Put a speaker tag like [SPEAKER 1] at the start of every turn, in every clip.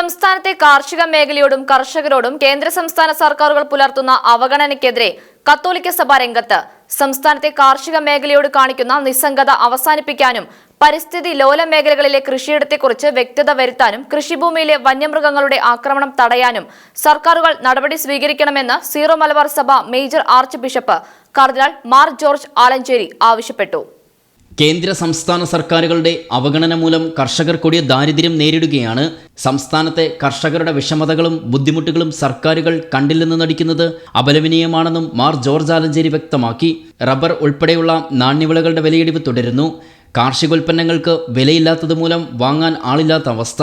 [SPEAKER 1] സംസ്ഥാനത്തെ കാർഷിക മേഖലയോടും കർഷകരോടും കേന്ദ്ര സംസ്ഥാന സർക്കാരുകൾ പുലർത്തുന്ന അവഗണനയ്ക്കെതിരെ കത്തോലിക്ക സഭ രംഗത്ത് സംസ്ഥാനത്തെ കാർഷിക മേഖലയോട് കാണിക്കുന്ന നിസ്സംഗത അവസാനിപ്പിക്കാനും പരിസ്ഥിതി ലോല മേഖലകളിലെ കൃഷിയിടത്തെക്കുറിച്ച് വ്യക്തത വരുത്താനും കൃഷിഭൂമിയിലെ വന്യമൃഗങ്ങളുടെ ആക്രമണം തടയാനും സർക്കാരുകൾ നടപടി സ്വീകരിക്കണമെന്ന് സീറോ മലബാർ സഭ major archbishop cardinal Mar George Alencherry ആവശ്യപ്പെട്ടു.
[SPEAKER 2] കേന്ദ്ര സംസ്ഥാന സർക്കാരുകളുടെ അവഗണന മൂലം കർഷകർ കൊടിയ ദാരിദ്ര്യം നേരിടുകയാണ്. സംസ്ഥാനത്തെ കർഷകരുടെ വിഷമതകളും ബുദ്ധിമുട്ടുകളും സർക്കാരുകൾ കണ്ടില്ലെന്ന് നടിക്കുന്നത് അപലപനീയമാണെന്നും മാർ ജോർജ് ആലഞ്ചേരി വ്യക്തമാക്കി. റബ്ബർ ഉൾപ്പെടെയുള്ള നാണ്യവിളകളുടെ വിലയിടിവ് തുടരുന്നു. കാർഷികോൽപ്പന്നങ്ങൾക്ക് വിലയില്ലാത്തതുമൂലം വാങ്ങാൻ ആളില്ലാത്ത അവസ്ഥ.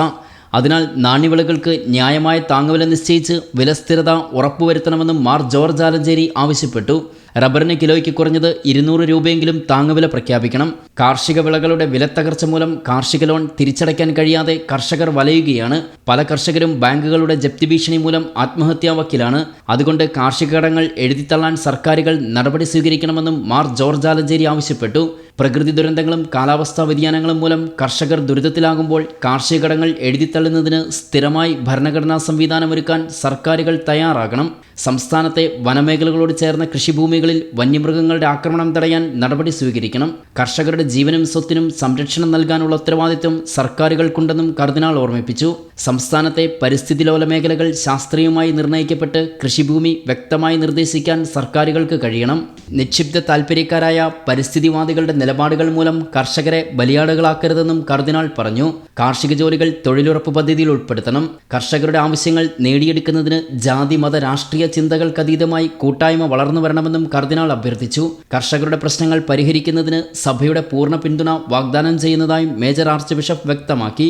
[SPEAKER 2] അതിനാൽ നാണ്യവിളകൾക്ക് ന്യായമായ താങ്ങുവില നിശ്ചയിച്ച് വിലസ്ഥിരത ഉറപ്പുവരുത്തണമെന്നും മാർ ജോർജ് ആലഞ്ചേരി ആവശ്യപ്പെട്ടു. റബ്ബറിന് കിലോയ്ക്ക് കുറഞ്ഞത് ഇരുന്നൂറ് രൂപയെങ്കിലും താങ്ങുവില പ്രഖ്യാപിക്കണം. കാർഷിക വിളകളുടെ വിലത്തകർച്ച മൂലം കാർഷിക ലോൺ തിരിച്ചടയ്ക്കാൻ കഴിയാതെ കർഷകർ വലയുകയാണ്. പല കർഷകരും ബാങ്കുകളുടെ ജപ്തി ഭീഷണി മൂലം ആത്മഹത്യാ വക്കിലാണ്. അതുകൊണ്ട് കാർഷിക കടങ്ങൾ എഴുതിത്തള്ളാൻ സർക്കാരുകൾ നടപടി സ്വീകരിക്കണമെന്നും മാർ ജോർജ് ആലഞ്ചേരി ആവശ്യപ്പെട്ടു. പ്രകൃതി ദുരന്തങ്ങളും കാലാവസ്ഥാ വ്യതിയാനങ്ങളും മൂലം കർഷകർ ദുരിതത്തിലാകുമ്പോൾ കാർഷിക കടങ്ങൾ എഴുതിത്തള്ളുന്നതിന് സ്ഥിരമായി ഭരണഘടനാ സംവിധാനമൊരുക്കാൻ സർക്കാരുകൾ തയ്യാറാകണം. സംസ്ഥാനത്തെ വനമേഖലകളോട് ചേർന്ന കൃഷിഭൂമികളിൽ വന്യമൃഗങ്ങളുടെ ആക്രമണം തടയാൻ നടപടി സ്വീകരിക്കണം. കർഷകരുടെ ജീവനും സ്വത്തിനും സംരക്ഷണം നൽകാനുള്ള ഉത്തരവാദിത്വം സർക്കാരുകൾക്കുണ്ടെന്നും കർദിനാൾ ഓർമ്മിപ്പിച്ചു. സംസ്ഥാനത്തെ പരിസ്ഥിതി ലോല മേഖലകൾ ശാസ്ത്രീയമായി നിർണയിക്കപ്പെട്ട് കൃഷിഭൂമി വ്യക്തമായി നിർദ്ദേശിക്കാൻ സർക്കാരുകൾക്ക് കഴിയണം. നിക്ഷിപ്ത താൽപ്പര്യക്കാരായ പരിസ്ഥിതിവാദികളുടെ നിലപാടുകൾ മൂലം കർഷകരെ ബലിയാടുകളാക്കരുതെന്നും കർദിനാൾ പറഞ്ഞു. കാർഷിക ജോലികൾ തൊഴിലുറപ്പ് പദ്ധതിയിൽ ഉൾപ്പെടുത്തണം. കർഷകരുടെ ആവശ്യങ്ങൾ നേടിയെടുക്കുന്നതിന് ജാതി മത രാഷ്ട്രീയ ചിന്തകൾക്കതീതമായി കൂട്ടായ്മ വളർന്നു വരണമെന്നും കർദിനാൾ അഭ്യർത്ഥിച്ചു. കർഷകരുടെ പ്രശ്നങ്ങൾ പരിഹരിക്കുന്നതിന് സഭയുടെ പൂർണ പിന്തുണ വാഗ്ദാനം ചെയ്യുന്നതായും മേജർ ആർച്ച് ബിഷപ്പ് വ്യക്തമാക്കി.